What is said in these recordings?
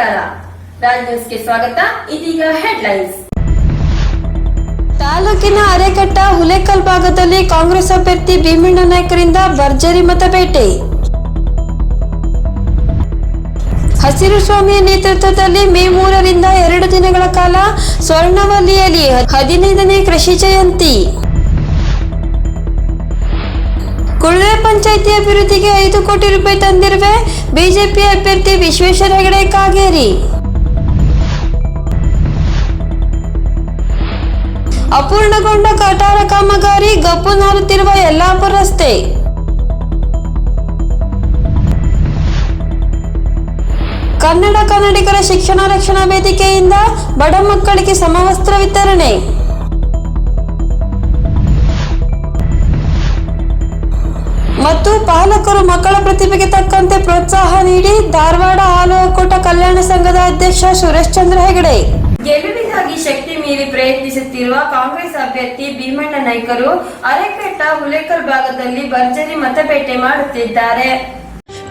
ನಮಸ್ಕಾರ. ನ್ಯೂಸ್ಗೆ ಸ್ವಾಗತ. ಇದೀಗ ಹೆಡ್ಲೈನ್ಸ್ ತಾಲೂಕಿನ ಅರೆಕಟ್ಟ ಹುಲೇಕಲ್ ಭಾಗದಲ್ಲಿ ಕಾಂಗ್ರೆಸ್ ಅಭ್ಯರ್ಥಿ ಭೀಮಣ್ಣ ನಾಯಕರಿಂದ ಭರ್ಜರಿ ಮತಬೇಟೆ ಹಸಿರು ಸ್ವಾಮಿಯ ನೇತೃತ್ವದಲ್ಲಿ ಮೇ ಮೂರರಿಂದ ಎರಡು ದಿನಗಳ ಕಾಲ ಸ್ವರ್ಣವಲ್ಲಿಯಲ್ಲಿ ಹದಿನೈದನೇ ಕೃಷಿ ಜಯಂತಿ. ಪಂಚಾಯಿತಿ ಅಭಿವೃದ್ಧಿಗೆ ಐದು ಕೋಟಿ ರೂಪಾಯಿ ತಂದಿರುವೆ. ಬಿಜೆಪಿ ಅಭ್ಯರ್ಥಿ ವಿಶ್ವೇಶ್ವರ ಹೆಗಡೆ ಕಾಗೇರಿ. ಅಪೂರ್ಣಗೊಂಡ ಕಟಾರ ಕಾಮಗಾರಿ ಗಪ್ಪು ನಾರುತ್ತಿರುವ ಯಲ್ಲಾಪುರ ರಸ್ತೆ. ಕನ್ನಡ ಕನ್ನಡಿಗರ ಶಿಕ್ಷಣ ರಕ್ಷಣಾ ವೇದಿಕೆಯಿಂದ ಬಡ ಮಕ್ಕಳಿಗೆ ಸಮವಸ್ತ್ರ ವಿತರಣೆ. ಪಾಲಕರು ಮಕ್ಕಳ ಪ್ರತಿಭೆಗೆ ತಕ್ಕಂತೆ ಪ್ರೋತ್ಸಾಹ ನೀಡಿ ಧಾರವಾಡ ಹಾಲು ಒಕ್ಕೂಟ ಕಲ್ಯಾಣ ಸಂಘದ ಅಧ್ಯಕ್ಷ ಸುರೇಶ್ ಚಂದ್ರ ಹೆಗಡೆ. ಗೆಲುವಿಗಾಗಿ ಶಕ್ತಿ ಮೀರಿ ಪ್ರಯತ್ನಿಸುತ್ತಿರುವ ಕಾಂಗ್ರೆಸ್ ಅಭ್ಯರ್ಥಿ ಭೀಮಣ್ಣ ನಾಯ್ಕರು ಅರೆಕಟ್ಟ ಹುಲೇಕಲ್ ಭಾಗದಲ್ಲಿ ಭರ್ಜರಿ ಮತಪೇಟೆ ಮಾಡುತ್ತಿದ್ದಾರೆ.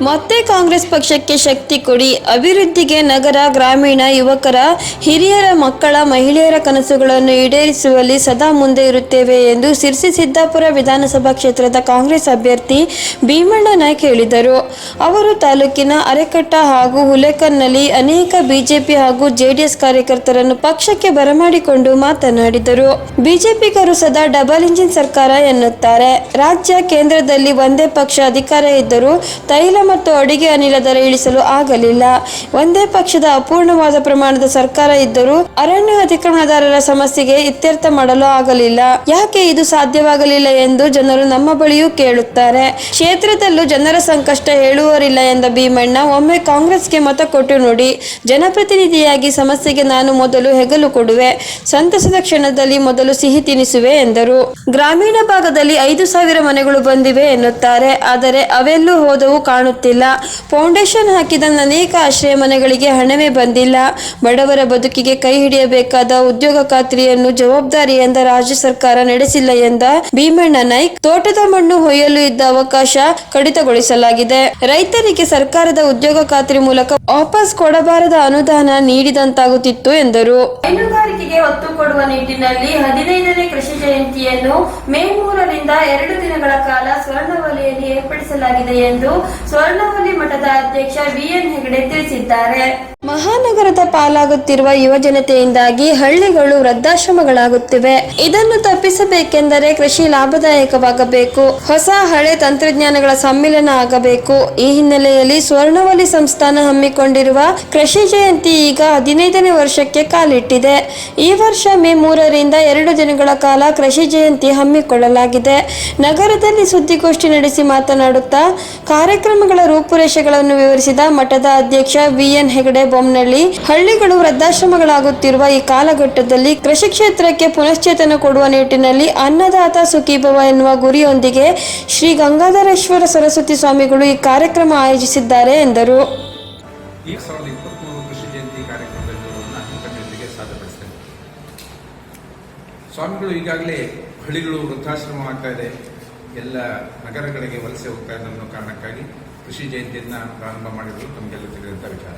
ಮತ್ತೆ ಕಾಂಗ್ರೆಸ್ ಪಕ್ಷಕ್ಕೆ ಶಕ್ತಿ ಕೊಡಿ. ಅಭಿವೃದ್ಧಿಗೆ ನಗರ, ಗ್ರಾಮೀಣ ಯುವಕರ, ಹಿರಿಯರ ಮಕ್ಕಳ, ಮಹಿಳೆಯರ ಕನಸುಗಳನ್ನು ಈಡೇರಿಸುವಲ್ಲಿ ಸದಾ ಮುಂದೆ ಇರುತ್ತೇವೆ ಎಂದು ಸಿರ್ಸಿ ಸಿದ್ದಾಪುರ ವಿಧಾನಸಭಾ ಕ್ಷೇತ್ರದ ಕಾಂಗ್ರೆಸ್ ಅಭ್ಯರ್ಥಿ ಭೀಮಣ್ಣ ನಾಯ್ಕ ಹೇಳಿದರು. ಅವರು ತಾಲೂಕಿನ ಅರೆಕಟ್ಟ ಹಾಗೂ ಹುಲೇಕಲ್ನಲ್ಲಿ ಅನೇಕ ಬಿಜೆಪಿ ಹಾಗೂ ಜೆಡಿಎಸ್ ಕಾರ್ಯಕರ್ತರನ್ನು ಪಕ್ಷಕ್ಕೆ ಬರಮಾಡಿಕೊಂಡು ಮಾತನಾಡಿದರು. ಬಿಜೆಪಿಗರು ಸದಾ ಡಬಲ್ ಇಂಜಿನ್ ಸರ್ಕಾರ ಎನ್ನುತ್ತಾರೆ. ರಾಜ್ಯ ಕೇಂದ್ರದಲ್ಲಿ ಒಂದೇ ಪಕ್ಷ ಅಧಿಕಾರ ಇದ್ದರೂ ತೈಲ ಮತ್ತು ಅಡುಗೆ ಅನಿಲ ದರ ಇಳಿಸಲು ಆಗಲಿಲ್ಲ. ಒಂದೇ ಪಕ್ಷದ ಅಪೂರ್ಣವಾದ ಪ್ರಮಾಣದ ಸರ್ಕಾರ ಇದ್ದರೂ ಅರಣ್ಯ ಅತಿಕ್ರಮಣದಾರರ ಸಮಸ್ಯೆಗೆ ಇತ್ಯರ್ಥ ಮಾಡಲು ಆಗಲಿಲ್ಲ. ಯಾಕೆ ಇದು ಸಾಧ್ಯವಾಗಲಿಲ್ಲ ಎಂದು ಜನರು ನಮ್ಮ ಬಳಿಯೂ ಕೇಳುತ್ತಾರೆ. ಕ್ಷೇತ್ರದಲ್ಲೂ ಜನರ ಸಂಕಷ್ಟ ಹೇಳುವರಿಲ್ಲ ಎಂದ ಭೀಮಣ್ಣ, ಒಮ್ಮೆ ಕಾಂಗ್ರೆಸ್ಗೆ ಮತ ಕೊಟ್ಟು ನೋಡಿ, ಜನಪ್ರತಿನಿಧಿಯಾಗಿ ಸಮಸ್ಯೆಗೆ ನಾನು ಮೊದಲು ಹೆಗಲು ಕೊಡುವೆ. ಸಂತಸದ ಕ್ಷಣದಲ್ಲಿ ಮೊದಲು ಸಿಹಿ ತಿನಿಸುವೆ ಎಂದರು. ಗ್ರಾಮೀಣ ಭಾಗದಲ್ಲಿ ಐದು ಸಾವಿರ ಮನೆಗಳು ಬಂದಿವೆ ಎನ್ನುತ್ತಾರೆ. ಆದರೆ ಅವೆಲ್ಲೂ ಹೋದವು ಕಾಣುತ್ತಿಲ್ಲ ಫೌಂಡೇಶನ್ ಹಾಕಿದ ಅನೇಕ ಆಶ್ರಯ ಮನೆಗಳಿಗೆ ಹಣವೇ ಬಂದಿಲ್ಲ. ಬಡವರ ಬದುಕಿಗೆ ಕೈ ಹಿಡಿಯಬೇಕಾದ ಉದ್ಯೋಗ ಖಾತ್ರಿಯನ್ನು ಜವಾಬ್ದಾರಿಯಿಂದ ರಾಜ್ಯ ಸರ್ಕಾರ ನಡೆಸಿಲ್ಲ ಎಂದ ಭೀಮಣ್ಣ ನಾಯ್ಕ್. ತೋಟದ ಮಣ್ಣು ಹೊಯ್ಯಲು ಇದ್ದ ಅವಕಾಶ ಕಡಿತಗೊಳಿಸಲಾಗಿದೆ. ರೈತರಿಗೆ ಸರ್ಕಾರದ ಉದ್ಯೋಗ ಖಾತ್ರಿ ಮೂಲಕ ವಾಪಸ್ ಕೊಡಬಾರದ ಅನುದಾನ ನೀಡಿದಂತಾಗುತ್ತಿತ್ತು ಎಂದರು. ಹೈನುಗಾರಿಕೆಗೆ ಒತ್ತು ಕೊಡುವ ನಿಟ್ಟಿನಲ್ಲಿ ಹದಿನೈದನೇ ಕೃಷಿ ಜಯಂತಿಯನ್ನು ಮೇ ಮೂರರಿಂದ ಎರಡು ದಿನಗಳ ಕಾಲ ಸ್ವರ್ಣವಲಿಯಲ್ಲಿ ಏರ್ಪಡಿಸಲಾಗಿದೆ ಎಂದು ಸ್ವರ್ಣವಲಿ ಮಠದ ಅಧ್ಯಕ್ಷ ವಿಎನ್ ಹೆಗಡೆ ತಿಳಿಸಿದ್ದಾರೆ. ಮಹಾನಗರದ ಪಾಲಾಗುತ್ತಿರುವ ಯುವಜನತೆಯಿಂದಾಗಿ ಹಳ್ಳಿಗಳು ವೃದ್ಧಾಶ್ರಮಗಳಾಗುತ್ತಿವೆ. ಇದನ್ನು ತಪ್ಪಿಸಬೇಕೆಂದರೆ ಕೃಷಿ ಲಾಭದಾಯಕವಾಗಬೇಕು. ಹೊಸ ಹಳೆ ತಂತ್ರಜ್ಞಾನಗಳ ಸಮ್ಮಿಲನ ಆಗಬೇಕು. ಈ ಹಿನ್ನೆಲೆಯಲ್ಲಿ ಸ್ವರ್ಣವಲಿ ಸಂಸ್ಥಾನ ಹಮ್ಮಿಕೊಂಡಿರುವ ಕೃಷಿ ಜಯಂತಿ ಈಗ ಹದಿನೈದನೇ ವರ್ಷಕ್ಕೆ ಕಾಲಿಟ್ಟಿದೆ. ಈ ವರ್ಷ ಮೇ ಮೂರರಿಂದ ಎರಡು ದಿನಗಳ ಕಾಲ ಕೃಷಿ ಜಯಂತಿ ಹಮ್ಮಿಕೊಳ್ಳಲಾಗಿದೆ. ನಗರದಲ್ಲಿ ಸುದ್ದಿಗೋಷ್ಠಿ ನಡೆಸಿ ಮಾತನಾಡುತ್ತಾ ಕಾರ್ಯಕ್ರಮಗಳ ರೂಪುರೇಷೆಗಳನ್ನು ವಿವರಿಸಿದ ಮಠದ ಅಧ್ಯಕ್ಷ ವಿಎನ್ ಹೆಗಡೆ ಬೊಮ್ಮನಳ್ಳಿ ಹಳ್ಳಿಗಳು ವೃದ್ಧಾಶ್ರಮಗಳಾಗುತ್ತಿರುವ ಈ ಕಾಲಘಟ್ಟದಲ್ಲಿ ಕೃಷಿ ಕ್ಷೇತ್ರಕ್ಕೆ ಪುನಶ್ಚೇತನ ಕೊಡುವ ನಿಟ್ಟಿನಲ್ಲಿ ಅನ್ನದಾತ ಸುಖೀಭವ ಎನ್ನುವ ಗುರಿಯೊಂದಿಗೆ ಶ್ರೀ ಗಂಗಾಧರೇಶ್ವರ ಸರಸ್ವತಿ ಸ್ವಾಮಿಗಳು ಈ ಕಾರ್ಯಕ್ರಮ ಆಯೋಜಿಸಿದ್ದಾರೆ ಎಂದರು. ಸ್ವಾಮಿಗಳು ಈಗಾಗಲೇ ಹಳ್ಳಿಗಳು ವೃದ್ಧಾಶ್ರಮ ಆಗ್ತಾ ಇದೆ. ಎಲ್ಲ ನಗರಗಳಿಗೆ ವಲಸೆ ಹೋಗ್ತಾ ಇದೆ ಅನ್ನೋ ಕಾರಣಕ್ಕಾಗಿ ಕೃಷಿ ಜಯಂತಿಯನ್ನು ಪ್ರಾರಂಭ ಮಾಡಿದ್ರು ತಮಗೆಲ್ಲ ತಿಳಿದಂಥ ವಿಚಾರ.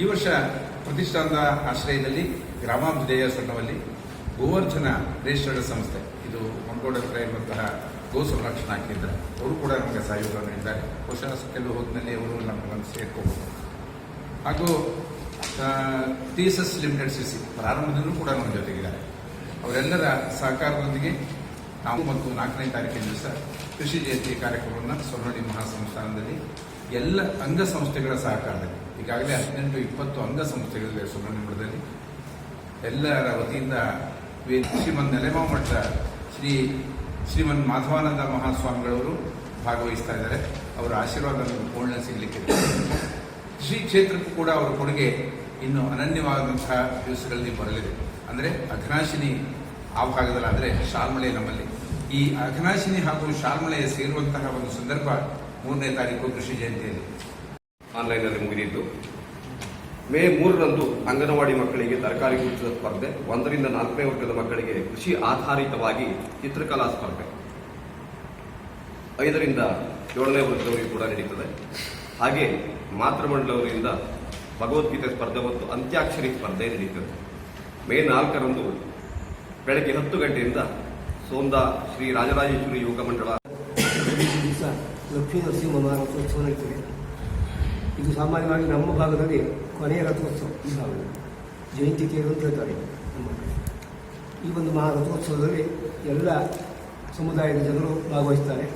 ಈ ವರ್ಷ ಪ್ರತಿಷ್ಠಾನದ ಆಶ್ರಯದಲ್ಲಿ ಗ್ರಾಮಾಭ್ಯುದಯ ಸಣ್ಣವಲ್ಲಿ ಗೋವರ್ಧನ ರಿಜಿಸ್ಟರ್ಡ್ ಸಂಸ್ಥೆ, ಇದು ಮಂಗೋಡ ಹತ್ರ ಇರುವಂತಹ ಗೋ ಸಂರಕ್ಷಣಾ ಕೇಂದ್ರ. ಅವರು ಕೂಡ ನಮಗೆ ಸಹಯೋಗ ನೀಡಿದ್ದಾರೆ. ಬಹುಶಃ ಕೆಲವು ಅವರು ನಮ್ಮನ್ನು ಸೇರ್ಕೋಬಹುದು. ಹಾಗೂ T S S limited C C ಪ್ರಾರಂಭದಲ್ಲೂ ಕೂಡ ನಮ್ಮ ಜೊತೆಗಿದ್ದಾರೆ. ಅವರೆಲ್ಲರ ಸಹಕಾರದೊಂದಿಗೆ ನಾವು ಮತ್ತು ನಾಲ್ಕನೇ ತಾರೀಕಿನ ದಿವಸ ಕೃಷಿ ಜಯಂತಿ ಕಾರ್ಯಕ್ರಮವನ್ನು ಮಹಾ ಮಹಾಸಂಸ್ಥಾನದಲ್ಲಿ ಎಲ್ಲ ಅಂಗಸಂಸ್ಥೆಗಳ ಸಹಕಾರದಲ್ಲಿ, ಈಗಾಗಲೇ ಹದಿನೆಂಟು, ಇಪ್ಪತ್ತು ಅಂಗಸಂಸ್ಥೆಗಳಿವೆ ಸುವರ್ಣ ಮಠದಲ್ಲಿ. ಎಲ್ಲರ ವತಿಯಿಂದ ಶ್ರೀಮನ್ ನೆಲೆಮಾವ ಶ್ರೀ ಶ್ರೀಮನ್ ಮಾಧವಾನಂದ ಮಹಾಸ್ವಾಮಿಗಳವರು ಭಾಗವಹಿಸ್ತಾ ಇದ್ದಾರೆ. ಅವರ ಆಶೀರ್ವಾದ ಪೂರ್ಣ ಸಿಗಲಿಕ್ಕೆ ಕೃಷಿ ಕ್ಷೇತ್ರಕ್ಕೂ ಕೂಡ ಅವರ ಕೊಡುಗೆ ಇನ್ನು ಅನನ್ಯವಾದಂತಹ ದಿವಸಗಳಲ್ಲಿ ಬರಲಿದೆ. ಅಂದರೆ ಅಘನಾಶಿನಿ ಆ ಭಾಗದಲ್ಲಾದರೆ ಶಾಲ್ಮಳೆ ನಮ್ಮಲ್ಲಿ. ಈ ಅಘನಾಶಿನಿ ಹಾಗೂ ಶಾಲ್ಮಳೆ ಸೇರುವಂತಹ ಒಂದು ಸಂದರ್ಭ ಮೂರನೇ ತಾರೀಕು ಕೃಷಿ ಜಯಂತಿಯಲ್ಲಿ. ಆನ್ಲೈನ್ನಲ್ಲಿ ಮುಗಿದಿದ್ದು ಮೇ ಮೂರರಂದು ಅಂಗನವಾಡಿ ಮಕ್ಕಳಿಗೆ ತರಕಾರಿ ಕುರಿತ ಸ್ಪರ್ಧೆ, ಒಂದರಿಂದ ನಾಲ್ಕನೇ ವರ್ಗದ ಮಕ್ಕಳಿಗೆ ಕೃಷಿ ಆಧಾರಿತವಾಗಿ ಚಿತ್ರಕಲಾ ಸ್ಪರ್ಧೆ. ಐದರಿಂದ ಏಳನೇ ವರ್ಗದವರಿಗೆ ಕೂಡ ನಡೀತದೆ. ಹಾಗೆ ಮಾತೃಮಂಡಲವರಿಂದ ಭಗವದ್ಗೀತೆ ಸ್ಪರ್ಧೆ ಮತ್ತು ಅಂತ್ಯಾಕ್ಷರಿ ಸ್ಪರ್ಧೆ ನಡೆಯುತ್ತದೆ ಮೇ ನಾಲ್ಕರಂದು ಬೆಳಗ್ಗೆ ಹತ್ತು ಗಂಟೆಯಿಂದ ಸೋಂದ ಶ್ರೀ ರಾಜರಾಜೇಶ್ವರಿ ಯೋಗ ಮಂಡಳ. ಲಕ್ಷ್ಮೀ ನರಸಿಂಹ ಮಹಾರಥೋತ್ಸವ ನಡೀತದೆ ಇದು ಸಾಮಾನ್ಯವಾಗಿ ನಮ್ಮ ಭಾಗದಲ್ಲಿ ಕೊನೆಯ ರಥೋತ್ಸವ. ಈ ಭಾಗದಲ್ಲಿ ಜಯಂತಿ ತೇರು ಅಂತ ಹೇಳ್ತಾರೆ ಈ ಒಂದು ಮಹಾರಥೋತ್ಸವದಲ್ಲಿ ಎಲ್ಲ ಸಮುದಾಯದ ಜನರು ಭಾಗವಹಿಸ್ತಾರೆ.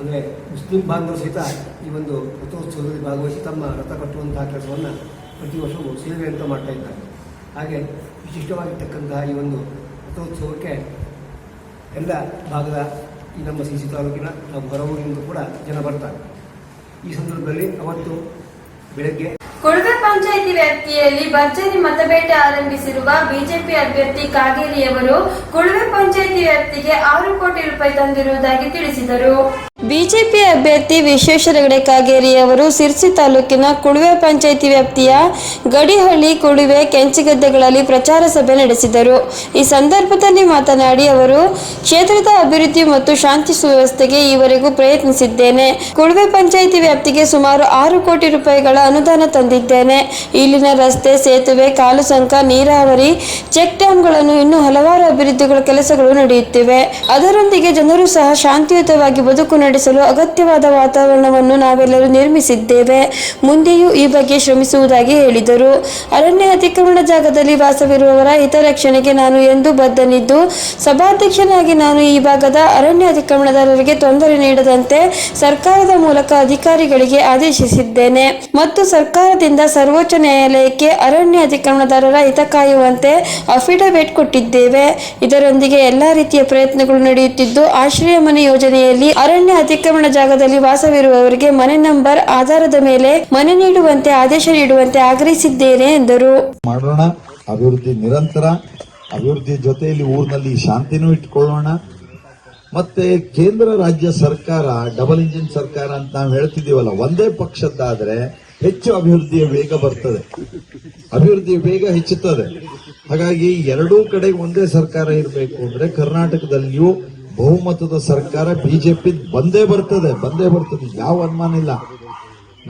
ಅಂದರೆ ಮುಸ್ಲಿಂ ಬಾಂಧವರು ಸಹಿತ ಈ ಒಂದು ರಥೋತ್ಸವದಲ್ಲಿ ಭಾಗವಹಿಸಿ ತಮ್ಮ ರಥ ಕಟ್ಟುವಂತಹ ಕೆಲಸವನ್ನು ಪ್ರತಿ ವರ್ಷವೂ ಸೇವೆ ಅಂತ ಮಾಡ್ತಾ ಇದ್ದಾರೆ. ಹಾಗೆ ವಿಶಿಷ್ಟವಾಗಿರ್ತಕ್ಕಂತಹ ಈ ಒಂದು ರಥೋತ್ಸವಕ್ಕೆ ಎಲ್ಲ ಭಾಗದ ಈ ನಮ್ಮ ಸಿ ಸಿ ತಾಲೂಕಿನ ನಾವು ಹೊರವೂರಿನಿಂದ ಕೂಡ ಜನ ಬರ್ತಾರೆ. ಈ ಸಂದರ್ಭದಲ್ಲಿ ಅವತ್ತು ಬೆಳಗ್ಗೆ ಕೊಡಗ ಪಂಚಾಯಿತಿ ವ್ಯಾಪ್ತಿಯಲ್ಲಿ ಭರ್ಜರಿ ಮತಬೇಟೆ ಆರಂಭಿಸಿರುವ ಬಿಜೆಪಿ ಅಭ್ಯರ್ಥಿ ಕಾಗೇರಿಯವರು ಕೊಡಗ ಪಂಚಾಯಿತಿ ವ್ಯಾಪ್ತಿಗೆ ಆರು ಕೋಟಿ ರೂಪಾಯಿ ತಂದಿರುವುದಾಗಿ ತಿಳಿಸಿದರು. ಬಿಜೆಪಿ ಅಭ್ಯರ್ಥಿ ವಿಶ್ವೇಶ್ವರ ಹೆಗಡೆ ಕಾಗೇರಿ ಅವರು ಸಿರ್ಸಿ ತಾಲೂಕಿನ ಕುಳುವೆ ಪಂಚಾಯಿತಿ ವ್ಯಾಪ್ತಿಯ ಗಡಿಹಳ್ಳಿ ಕುಳುವೆ ಕೆಂಚಿಗದ್ದೆಗಳಲ್ಲಿ ಪ್ರಚಾರ ಸಭೆ ನಡೆಸಿದರು. ಈ ಸಂದರ್ಭದಲ್ಲಿ ಮಾತನಾಡಿ ಅವರು, ಕ್ಷೇತ್ರದ ಅಭಿವೃದ್ಧಿ ಮತ್ತು ಶಾಂತಿ ಸುವ್ಯವಸ್ಥೆಗೆ ಈವರೆಗೂ ಪ್ರಯತ್ನಿಸಿದ್ದೇನೆ. ಕುಳುವೆ ಪಂಚಾಯಿತಿ ವ್ಯಾಪ್ತಿಗೆ ಸುಮಾರು ಆರು ಕೋಟಿ ರೂಪಾಯಿಗಳ ಅನುದಾನ ತಂದಿದ್ದೇನೆ. ಇಲ್ಲಿನ ರಸ್ತೆ, ಸೇತುವೆ, ಕಾಲು ಸಂಕ, ನೀರಾವರಿ, ಚೆಕ್ ಡ್ಯಾಂಗಳನ್ನು ಇನ್ನೂ ಹಲವಾರು ಅಭಿವೃದ್ಧಿಗಳ ಕೆಲಸಗಳು ನಡೆಯುತ್ತಿವೆ. ಅದರೊಂದಿಗೆ ಜನರು ಸಹ ಶಾಂತಿಯುತವಾಗಿ ಬದುಕು ನಡೆಸಲು ಅಗತ್ಯವಾದ ವಾತಾವರಣವನ್ನು ನಾವೆಲ್ಲರೂ ನಿರ್ಮಿಸಿದ್ದೇವೆ. ಮುಂದೆಯೂ ಈ ಬಗ್ಗೆ ಶ್ರಮಿಸುವುದಾಗಿ ಹೇಳಿದರು. ಅರಣ್ಯ ಅತಿಕ್ರಮಣ ಜಾಗದಲ್ಲಿ ವಾಸವಿರುವವರ ಹಿತರಕ್ಷಣೆಗೆ ನಾನು ಎಂದು ಬದ್ಧನಿದ್ದು, ಸಭಾಧ್ಯಕ್ಷನಾಗಿ ನಾನು ಈ ಭಾಗದ ಅರಣ್ಯ ಅತಿಕ್ರಮಣದಾರರಿಗೆ ತೊಂದರೆ ನೀಡದಂತೆ ಸರ್ಕಾರದ ಮೂಲಕ ಅಧಿಕಾರಿಗಳಿಗೆ ಆದೇಶಿಸಿದ್ದೇನೆ. ಮತ್ತು ಸರ್ಕಾರದಿಂದ ಸರ್ವೋಚ್ಚ ನ್ಯಾಯಾಲಯಕ್ಕೆ ಅರಣ್ಯ ಅತಿಕ್ರಮಣದಾರರ ಹಿತ ಕಾಯುವಂತೆ ಅಫಿಡವಿಟ್ ಕೊಟ್ಟಿದ್ದೇವೆ. ಇದರೊಂದಿಗೆ ಎಲ್ಲಾ ರೀತಿಯ ಪ್ರಯತ್ನಗಳು ನಡೆಯುತ್ತಿದ್ದು, ಆಶ್ರಯ ಮನೆ ಯೋಜನೆಯಲ್ಲಿ ಅರಣ್ಯ ಅತಿಕ್ರಮಣ ಜಾಗದಲ್ಲಿ ವಾಸವಿರುವವರಿಗೆ ಮನೆ ನಂಬರ್, ಆಧಾರದ ಮೇಲೆ ಮನೆ ನೀಡುವಂತೆ ಆದೇಶ ನೀಡುವಂತೆ ಆಗ್ರಹಿಸಿದ್ದೇನೆ ಎಂದರು. ಮಾಡೋಣ, ಅಭಿವೃದ್ಧಿ ನಿರಂತರ, ಅಭಿವೃದ್ಧಿ ಜೊತೆಯಲ್ಲಿ ಊರಿನಲ್ಲಿ ಶಾಂತಿನೂ ಇಟ್ಕೊಳ್ಳೋಣ ಮತ್ತೆ ಕೇಂದ್ರ, ರಾಜ್ಯ ಸರ್ಕಾರ ಡಬಲ್ ಇಂಜಿನ್ ಸರ್ಕಾರ ಅಂತ ನಾವು ಹೇಳ್ತಿದ್ದೀವಲ್ಲ, ಒಂದೇ ಪಕ್ಷದ್ದಾದ್ರೆ ಹೆಚ್ಚು ಅಭಿವೃದ್ಧಿಯ ವೇಗ ಬರ್ತದೆ. ಅಭಿವೃದ್ಧಿಯ ವೇಗ ಹೆಚ್ಚುತ್ತದೆ. ಹಾಗಾಗಿ ಎರಡೂ ಕಡೆ ಒಂದೇ ಸರ್ಕಾರ ಇರಬೇಕು ಅಂದ್ರೆ ಕರ್ನಾಟಕದಲ್ಲಿಯೂ ಬಹುಮತದ ಸರ್ಕಾರ ಬಿಜೆಪಿ ಬಂದೇ ಬರ್ತದೆ ಬಂದೇ ಬರ್ತದೆ, ಯಾವ ಅನುಮಾನ ಇಲ್ಲ.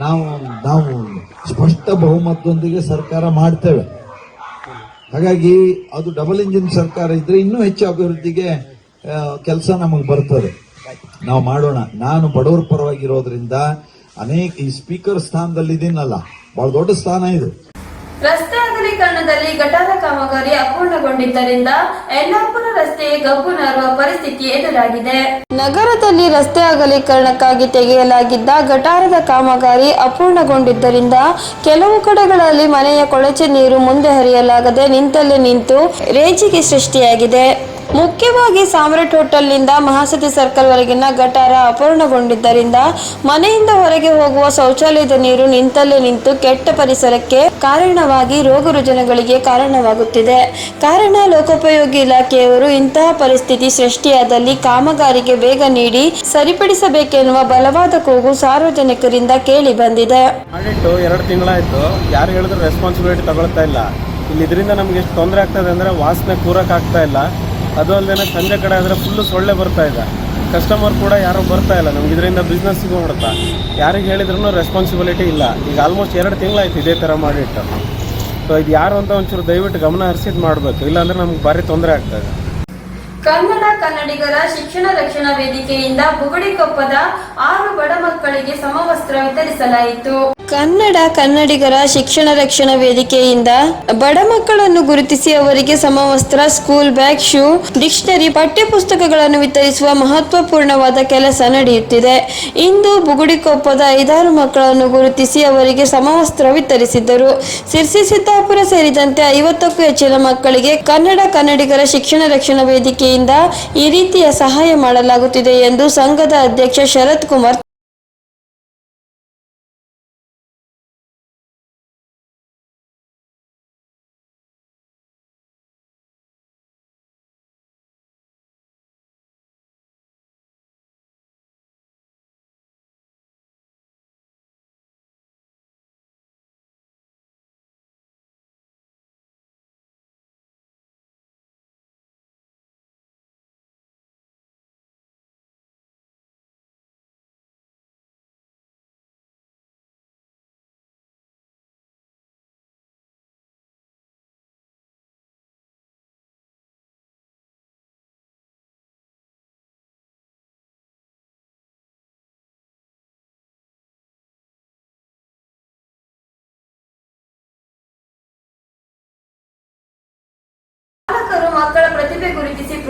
ನಾವು ನಾವು ಸ್ಪಷ್ಟ ಬಹುಮತದೊಂದಿಗೆ ಸರ್ಕಾರ ಮಾಡ್ತೇವೆ. ಹಾಗಾಗಿ ಅದು ಡಬಲ್ ಇಂಜಿನ್ ಸರ್ಕಾರ ಇದ್ರೆ ಇನ್ನೂ ಹೆಚ್ಚು ಅಭಿವೃದ್ಧಿಗೆ ಕೆಲಸ ನಮಗೆ ಬರ್ತದೆ. ನಾವು ಮಾಡೋಣ. ನಾನು ಬಡವರ ಪರವಾಗಿರೋದ್ರಿಂದ ಅನೇಕ ಈ ಸ್ಪೀಕರ್ ಸ್ಥಾನದಲ್ಲಿ ಇದೀನಲ್ಲ ಬಹಳ ದೊಡ್ಡ ಸ್ಥಾನ ಇದು. ರಸ್ತೆ ಅಗಲೀಕರಣದಲ್ಲಿ ಗಟಾರ ಕಾಮಗಾರಿ ಅಪೂರ್ಣಗೊಂಡಿದ್ದರಿಂದ ಯಲ್ಲಾಪುರ ರಸ್ತೆಯ ಗಬ್ಬು ನಾರುವ ಪರಿಸ್ಥಿತಿ ಎದುರಾಗಿದೆ. ನಗರದಲ್ಲಿ ರಸ್ತೆ ಅಗಲೀಕರಣಕ್ಕಾಗಿ ತೆಗೆಯಲಾಗಿದ್ದ ಗಟಾರದ ಕಾಮಗಾರಿ ಅಪೂರ್ಣಗೊಂಡಿದ್ದರಿಂದ ಕೆಲವು ಕಡೆಗಳಲ್ಲಿ ಮನೆಯ ಕೊಳಚೆ ನೀರು ಮುಂದೆ ಹರಿಯಲಾಗದೆ ನಿಂತಲ್ಲೇ ನಿಂತು ರೇಜಿಗೆ ಸೃಷ್ಟಿಯಾಗಿದೆ. ಮುಖ್ಯವಾಗಿ ಸಾಮ್ರಾಟ್ ಹೋಟೆಲ್ನಿಂದ ಮಹಾಸತಿ ಸರ್ಕಲ್ ವರೆಗಿನ ಗಟಾರ ಅಪೂರ್ಣಗೊಂಡಿದ್ದರಿಂದ ಮನೆಯಿಂದ ಹೊರಗೆ ಹೋಗುವ ಶೌಚಾಲಯದ ನೀರು ನಿಂತಲ್ಲೇ ನಿಂತು ಕೆಟ್ಟ ಪರಿಸರಕ್ಕೆ ಕಾರಣವಾಗಿ ರೋಗ ರುಜಿನಗಳಿಗೆ ಕಾರಣವಾಗುತ್ತಿದೆ. ಕಾರಣ ಲೋಕೋಪಯೋಗಿ ಇಲಾಖೆಯವರು ಇಂತಹ ಪರಿಸ್ಥಿತಿ ಸೃಷ್ಟಿಯಾದಲ್ಲಿ ಕಾಮಗಾರಿಗೆ ಬೇಗ ನೀಡಿ ಸರಿಪಡಿಸಬೇಕೆನ್ನುವ ಬಲವಾದ ಕೂಗು ಸಾರ್ವಜನಿಕರಿಂದ ಕೇಳಿ ಬಂದಿದೆ. ಎರಡು ತಿಂಗಳಾಯಿತು, ಯಾರು ಹೇಳಿದ್ರು ರೆಸ್ಪಾನ್ಸಿಬಿಲಿಟಿ ತಗೊಳ್ತಾ ಇಲ್ಲ. ಇಲ್ಲಿ ಇದರಿಂದ ನಮ್ಗೆ ಎಷ್ಟು ತೊಂದರೆ ಆಗ್ತದೆ ಅಂದರೆ ವಾಸನೆ ಕೂರಕ್ಕಾಗ್ತಾ ಇಲ್ಲ. ಅದು ಅಲ್ಲದೆ ಸಂಜೆ ಕಡೆ ಆದರೆ ಫುಲ್ಲು ಸೊಳ್ಳೆ ಬರ್ತಾ ಇದೆ. ಕಸ್ಟಮರ್ ಕೂಡ ಯಾರೂ ಬರ್ತಾ ಇಲ್ಲ. ನಮ್ಗೆ ಇದರಿಂದ ಬಿಸ್ನೆಸ್ ಸಿಗೋಬಿಡುತ್ತಾ ಯಾರಿಗೆ ಹೇಳಿದ್ರು ರೆಸ್ಪಾನ್ಸಿಬಿಲಿಟಿ ಇಲ್ಲ. ಈಗ ಆಲ್ಮೋಸ್ಟ್ ಎರಡು ತಿಂಗಳಾಯ್ತು ಇದೇ ಥರ ಮಾಡಿಟ್ಟು. ಸೊ ಇದು ಯಾರು ಅಂತ ಒಂಚೂರು ದಯವಿಟ್ಟು ಗಮನ ಹರಿಸಿದ್ ಮಾಡಬೇಕು. ಇಲ್ಲಾಂದ್ರೆ ನಮ್ಗೆ ಭಾರಿ ತೊಂದರೆ ಆಗ್ತದೆ ಕನ್ನಡ ಕನ್ನಡಿಗರ ಶಿಕ್ಷಣ ರಕ್ಷಣಾ ವೇದಿಕೆಯಿಂದ ಬುಗುಡಿಕೊಪ್ಪದ ಆರು ಬಡ ಮಕ್ಕಳಿಗೆ ಸಮವಸ್ತ್ರ ವಿತರಿಸಲಾಯಿತು. ಕನ್ನಡ ಕನ್ನಡಿಗರ ಶಿಕ್ಷಣ ರಕ್ಷಣಾ ವೇದಿಕೆಯಿಂದ ಬಡ ಮಕ್ಕಳನ್ನು ಗುರುತಿಸಿ ಅವರಿಗೆ ಸಮವಸ್ತ್ರ ಸ್ಕೂಲ್ ಬ್ಯಾಗ್ ಶೂ ಡಿಕ್ಷನರಿ ಪಠ್ಯಪುಸ್ತಕಗಳನ್ನು ವಿತರಿಸುವ ಮಹತ್ವಪೂರ್ಣವಾದ ಕೆಲಸ ನಡೆಯುತ್ತಿದೆ. ಇಂದು ಬುಗುಡಿಕೊಪ್ಪದ ಐದಾರು ಮಕ್ಕಳನ್ನು ಗುರುತಿಸಿ ಅವರಿಗೆ ಸಮವಸ್ತ್ರ ವಿತರಿಸಿದ್ದರು. ಸಿರ್ಸಿ ಸಿದ್ದಾಪುರ ಸೇರಿದಂತೆ ಐವತ್ತಕ್ಕೂ ಹೆಚ್ಚಿನ ಮಕ್ಕಳಿಗೆ ಕನ್ನಡ ಕನ್ನಡಿಗರ ಶಿಕ್ಷಣ ರಕ್ಷಣಾ ವೇದಿಕೆಯಿಂದ ಈ ರೀತಿಯ ಸಹಾಯ ಮಾಡಲಾಗುತ್ತಿದೆ ಎಂದು ಸಂಘದ ಅಧ್ಯಕ್ಷ ಶರತ್ ಕುಮಾರ್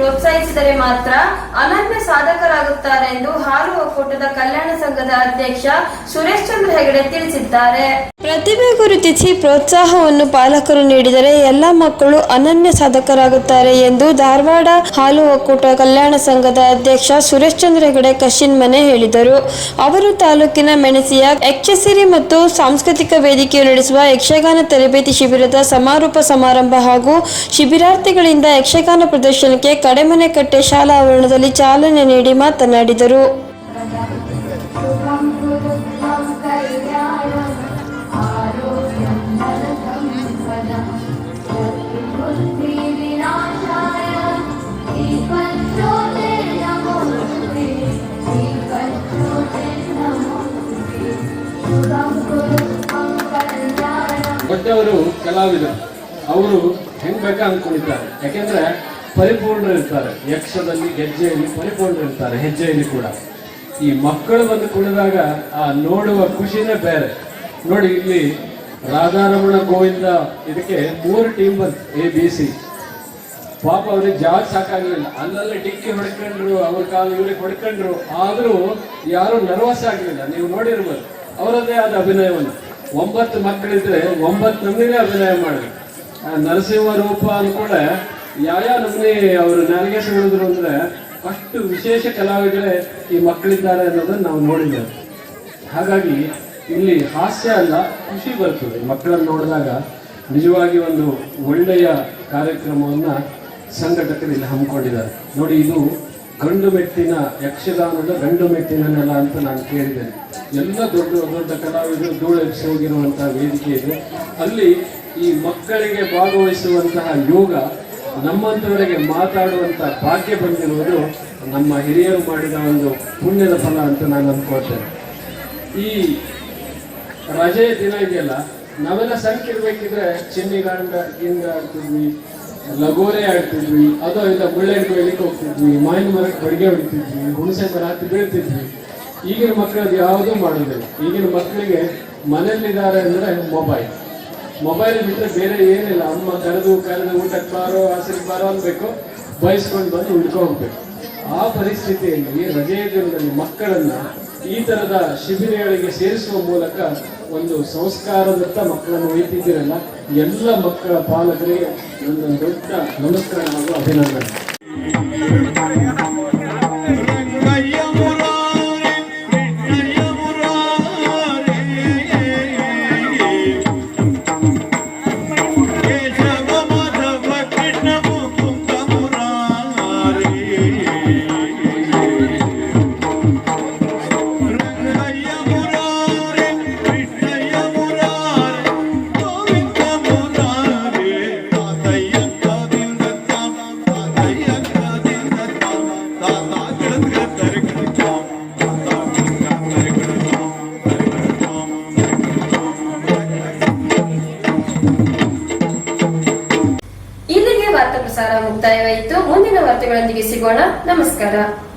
ಪ್ರೋತ್ಸಾಹಿಸಿದರೆ ಮಾತ್ರ ಅನನ್ಯ ಸಾಧಕರಾಗುತ್ತಾರೆ ಎಂದು ಹಾಲು ಒಕ್ಕೂಟದ ಕಲ್ಯಾಣ ಸಂಘದ ಅಧ್ಯಕ್ಷ ಸುರೇಶ್ ಚಂದ್ರ ಹೆಗಡೆ ತಿಳಿಸಿದ್ದಾರೆ. ಪ್ರತಿಭೆ ಗುರುತಿಸಿ ಪ್ರೋತ್ಸಾಹವನ್ನು ಪಾಲಕರು ನೀಡಿದರೆ ಎಲ್ಲ ಮಕ್ಕಳು ಅನನ್ಯ ಸಾಧಕರಾಗುತ್ತಾರೆ ಎಂದು ಧಾರವಾಡ ಹಾಲು ಒಕ್ಕೂಟ ಕಲ್ಯಾಣ ಸಂಘದ ಅಧ್ಯಕ್ಷ ಸುರೇಶ್ ಚಂದ್ರ ಹೆಗಡೆ ಕಶಿನ್ ಮನೆ ಹೇಳಿದರು. ಅವರು ತಾಲೂಕಿನ ಮೆಣಸಿಯ ಯಕ್ಷಸಿರಿ ಮತ್ತು ಸಾಂಸ್ಕೃತಿಕ ವೇದಿಕೆಯು ನಡೆಸುವ ಯಕ್ಷಗಾನ ತರಬೇತಿ ಶಿಬಿರದ ಸಮಾರೋಪ ಸಮಾರಂಭ ಹಾಗೂ ಶಿಬಿರಾರ್ಥಿಗಳಿಂದ ಯಕ್ಷಗಾನ ಪ್ರದರ್ಶನಕ್ಕೆ ಕಡೆಮನೆಕಟ್ಟೆ ಶಾಲಾ ಆವರಣದಲ್ಲಿ ಚಾಲನೆ ನೀಡಿ ಮಾತನಾಡಿದರು. ದೊಡ್ಡವರು ಕಲಾವಿದರು. ಅವರು ಹೆಂಗ್ ಬೇಕಾ ಅನ್ಕೊಂಡಿದ್ದಾರೆ. ಯಾಕೆಂದ್ರೆ ಪರಿಪೂರ್ಣ ಇರ್ತಾರೆ ಯಕ್ಷದಲ್ಲಿ ಗೆಜ್ಜೆಯಲ್ಲಿ ಪರಿಪೂರ್ಣ ಇರ್ತಾರೆ ಹೆಜ್ಜೆಯಲ್ಲಿ ಕೂಡ. ಈ ಮಕ್ಕಳು ಬಂದು ಕುಳಿದಾಗ ಆ ನೋಡುವ ಖುಷಿನೇ ಬೇರೆ. ನೋಡಿ, ಇಲ್ಲಿ ರಾಧಾರಮಣ ಗೋವಿಂದ ಇದಕ್ಕೆ ಮೂರು ಟೀಮ್ ಬಂತು ಎ ಬಿ ಸಿ ಪಾಪ ಅವ್ರಿಗೆ ಜಾಗ ಸಾಕಾಗಲಿಲ್ಲ. ಅಲ್ಲಲ್ಲಿ ಡಿಕ್ಕಿ ಹೊಡ್ಕೊಂಡ್ರು, ಅವ್ರ ಕಾಲು ಇವ್ರಿಗೆ ಹೊಡ್ಕೊಂಡ್ರು. ಆದರೂ ಯಾರು ನರ್ವಸ್ ಆಗಲಿಲ್ಲ. ನೀವು ನೋಡಿರ್ಬೋದು, ಅವರದೇ ಆದ ಅಭಿನಯವನ್ನು. ಒಂಬತ್ತು ಮಕ್ಕಳಿದ್ರೆ ಒಂಬತ್ತು ನಮೂನೆ ಅಭಿನಯ ಆ ನರಸಿಂಹ ರೂಪ ಕೂಡ ಯಾವ್ಯಾವ ನಮೂನೆ ಅವರು ನಾಲಿಗೆ ಹೇಳಿದ್ರು ಅಂದ್ರೆ ಅಷ್ಟು ವಿಶೇಷ ಕಲಾವಿದರೇ ಈ ಮಕ್ಕಳಿದ್ದಾರೆ ಅನ್ನೋದನ್ನ ನಾವು ನೋಡಿದ್ದೇವೆ. ಹಾಗಾಗಿ ಇಲ್ಲಿ ಹಾಸ್ಯ ಅಲ್ಲ, ಖುಷಿ ಬರ್ತದೆ. ಮಕ್ಕಳನ್ನು ನೋಡಿದಾಗ ನಿಜವಾಗಿ ಒಂದು ಒಳ್ಳೆಯ ಕಾರ್ಯಕ್ರಮವನ್ನ ಸಂಘಟಕರು ಇಲ್ಲಿ ಹಮ್ಮಿಕೊಂಡಿದ್ದಾರೆ. ನೋಡಿ, ಇದು ಗಂಡು ಮೆಟ್ಟಿನ ಯಕ್ಷಗಾನದ ಗಂಡು ಮೆಟ್ಟಿನ ನೆಲ ಅಂತ ನಾನು ಕೇಳಿದ್ದೇನೆ. ಎಲ್ಲ ದೊಡ್ಡ ದೊಡ್ಡ ಕಲಾವಿದರು ಧೂಳೆಬ್ಸಿ ಹೋಗಿರುವಂತಹ ವೇದಿಕೆ ಇದೆ. ಅಲ್ಲಿ ಈ ಮಕ್ಕಳಿಗೆ ಭಾಗವಹಿಸುವಂತಹ ಯೋಗ ನಮ್ಮಂಥವರಿಗೆ ಮಾತಾಡುವಂಥ ಭಾಗ್ಯ ಬಂದಿರುವುದು ನಮ್ಮ ಹಿರಿಯರು ಮಾಡಿದ ಒಂದು ಪುಣ್ಯದ ಫಲ ಅಂತ ನಾನು ಅಂದ್ಕೊಳ್ತೇನೆ. ಈ ರಜೆಯ ದಿನ ಇದೆಯಲ್ಲ, ನಾವೆಲ್ಲ ಸಂಕಿರ್ಬೇಕಿದ್ರೆ ಚಿನ್ನಿಗಾಂಡ ಗಿಂಗ ಆಡ್ತಿದ್ವಿ ಲಗೋರೆ ಆಡ್ತಿದ್ವಿ, ಅದೋ ಇಲ್ಲ ಮುಳ್ಳೆಣ್ಣು ಕೊಯ್ಲಿಕ್ಕೆ ಹೋಗ್ತಿದ್ವಿ ಮಾವಿನ ಮರಕ್ಕೆ ಬಡಿಗೆ ಹೊಡಿತಿದ್ವಿ ಹುಣಸೆ ಮರ ಹತ್ತಿ ಬೀಳ್ತಿದ್ವಿ. ಈಗಿನ ಮಕ್ಕಳದ್ದು ಯಾವುದೂ ಮಾಡೋದಿಲ್ಲ ಈಗಿನ ಮಕ್ಕಳಿಗೆ ಮನೆಯಲ್ಲಿದ್ದಾರೆ ಅಂದರೆ ಮೊಬೈಲ್. ಮೊಬೈಲ್ ಬಿಟ್ಟರೆ ಬೇರೆ ಏನಿಲ್ಲ. ಅಮ್ಮ ಕರೆದು ಕರೆದು ಊಟಕ್ಕೆ ಬಾರೋ ಹಸಿರು ಬಾರೋ ಅನ್ಬೇಕು ಬಯಸ್ಕೊಂಡು ಬಂದು ಉಳ್ಕೊಬೇಕು ಆ ಪರಿಸ್ಥಿತಿಯಲ್ಲಿ ರಜೆಯ ದಿನದಲ್ಲಿ ಮಕ್ಕಳನ್ನ ಈ ತರದ ಶಿಬಿರಗಳಿಗೆ ಸೇರಿಸುವ ಮೂಲಕ ಒಂದು ಸಂಸ್ಕಾರದತ್ತ ಮಕ್ಕಳನ್ನು ಒಯ್ತಿದ್ದೀರಲ್ಲ, ಎಲ್ಲ ಮಕ್ಕಳ ಪಾಲಕರಿಗೆ ನನ್ನ ದೊಡ್ಡ ನಮಸ್ಕಾರ ಹಾಗೂ ಅಭಿನಂದನೆ. ますから。